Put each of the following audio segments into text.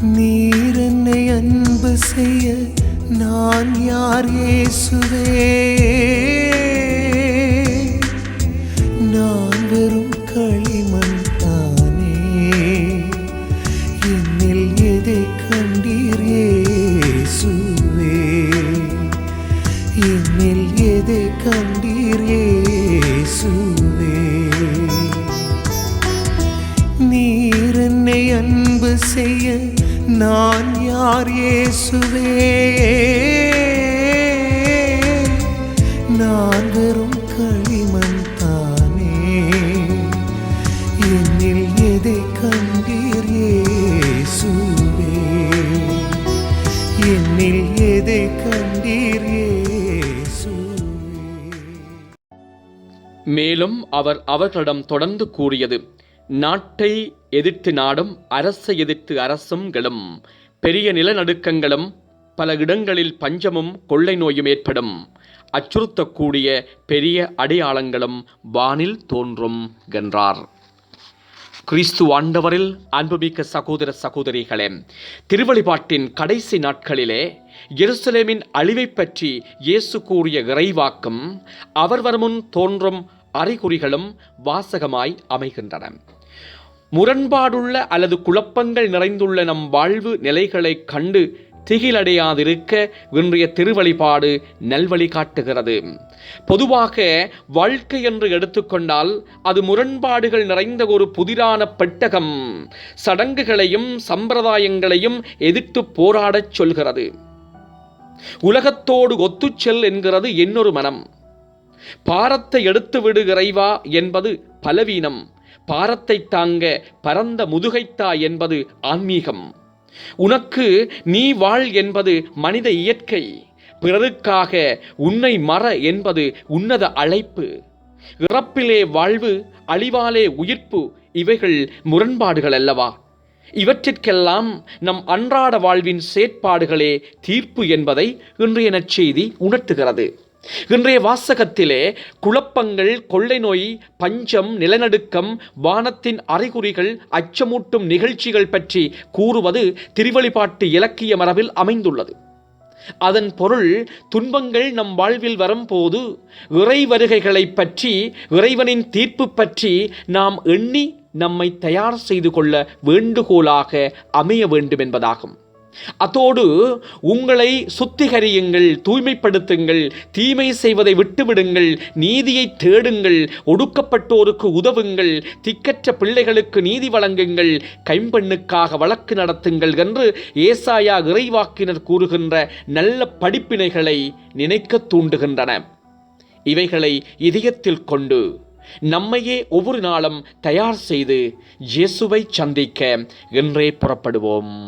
நீர் என்னை அன்பு செய்ய நான் யார் ஏசுவே நான் வெறும் களிமண் தானே. என்னில் எதை கண்டீர் இயேசுவே? என்னில் எதை கண்டீர் இயேசுவே? நீர் என்னை அன்பு செய்ய நான் யார் இயேசுவே? நான் வெறும் களிமண் தானே. என்னில் எதை கண்டீர் இயேசுவே? என்னில் எதை கண்டீர் மேலும் அவர் அவர்களிடம் தொடர்ந்து கூறியது நாட்டை எதிர்த்து நாடும் அரசை எதிர்த்து அரசும்களும் பெரிய நிலநடுக்கங்களும் பல இடங்களில் பஞ்சமும் கொள்ளை நோயும் ஏற்படும். அச்சுறுத்தக்கூடிய பெரிய அடையாளங்களும் வானில் தோன்றும் என்றார். கிறிஸ்து ஆண்டவரில் அன்புமிக்க சகோதர சகோதரிகளே திருவழிபாட்டின் கடைசி நாட்களிலே எருசலேமின் அழிவைப் பற்றி இயேசு கூறிய இறைவாக்கும் அவர் வருமுன் தோன்றும் அறிகுறிகளும் வாசகமாய் அமைகின்றன. முரண்பாடுள்ள அல்லது குழப்பங்கள் நிறைந்துள்ள நம் வாழ்வு நிலைகளைக் கண்டு திகிலடையாதிருக்க இன்றைய திருவழிபாடு நல்வழி காட்டுகிறது. பொதுவாக வாழ்க்கை என்று எடுத்துக்கொண்டால் அது முரண்பாடுகள் நிறைந்த ஒரு புதிரான பெட்டகம். சடங்குகளையும் சம்பிரதாயங்களையும் எதிர்த்து போராடச் சொல்கிறது. உலகத்தோடு ஒத்துச் செல் என்கிறது என்னொரு மனம். பாரத்தை எடுத்து விடு இறைவா என்பது பலவீனம். பாரத்தை தாங்க பரந்த முதுகைத்தா என்பது ஆன்மீகம். உனக்கு நீ வாழ் என்பது மனித இயற்கை. பிறருக்காக உன்னை மற என்பது உன்னத அழைப்பு. இறப்பிலே வாழ்வு அழிவாலே உயிர்ப்பு இவைகள் முரண்பாடுகள் அல்லவா? இவற்றிற்கெல்லாம் நம் அன்றாட வாழ்வின் செயற்பாடுகளே தீர்ப்பு என்பதை இன்றைய நற்செய்தி உணர்த்துகிறது. இன்றைய வாசகத்திலே குழப்பங்கள் கொள்ளை நோய் பஞ்சம் நிலநடுக்கம் வானத்தின் அறிகுறிகள் அச்சமூட்டும் நிகழ்ச்சிகள் பற்றி கூறுவது திருவழிபாட்டு இலக்கிய மரபில் அமைந்துள்ளது. அதன் பொருள் துன்பங்கள் நம் வாழ்வில் வரும்போது இறை வருகைகளை பற்றி இறைவனின் தீர்ப்பு பற்றி நாம் எண்ணி நம்மை தயார் செய்து கொள்ள வேண்டுகோளாக அமைய வேண்டும் என்பதாகும் அதோடு உங்களை சுத்திகரியுங்கள் தூய்மைப்படுத்துங்கள் தீமை செய்வதை விட்டுவிடுங்கள் நீதியை தேடுங்கள் ஒடுக்கப்பட்டோருக்கு உதவுங்கள் திக்கற்ற பிள்ளைகளுக்கு நீதி வழங்குங்கள் கைம்பெண்ணுக்காக வழக்கு நடத்துங்கள் என்று ஏசாயா இறைவாக்கினர் கூறுகின்ற நல்ல படிப்பினைகளை நினைக்க தூண்டுகின்றன. இவைகளை இதயத்தில் கொண்டு நம்மையே ஒவ்வொரு நாளும் தயார் செய்து இயேசுவை சந்திக்க என்றே புறப்படுவோம்.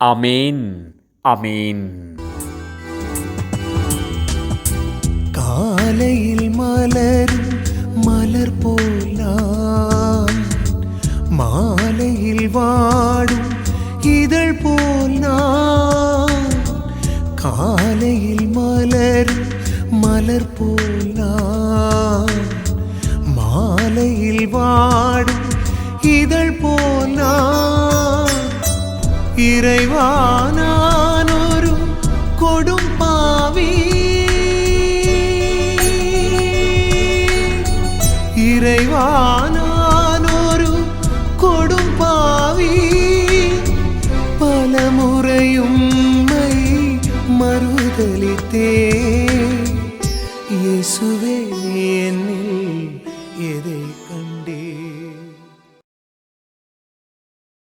அமேன் அமேன் காலையில் மலர் மலர் போலாம். மாலையில் வாடும் இதழ் போலாம். காலையில் மலர் மலர் போல் இறைவா கொடும் பாவி. இறைவா கொடும் பாவி. பல முறையும்மை மறுதலித்தே. இயேசுவே என்னில் எதே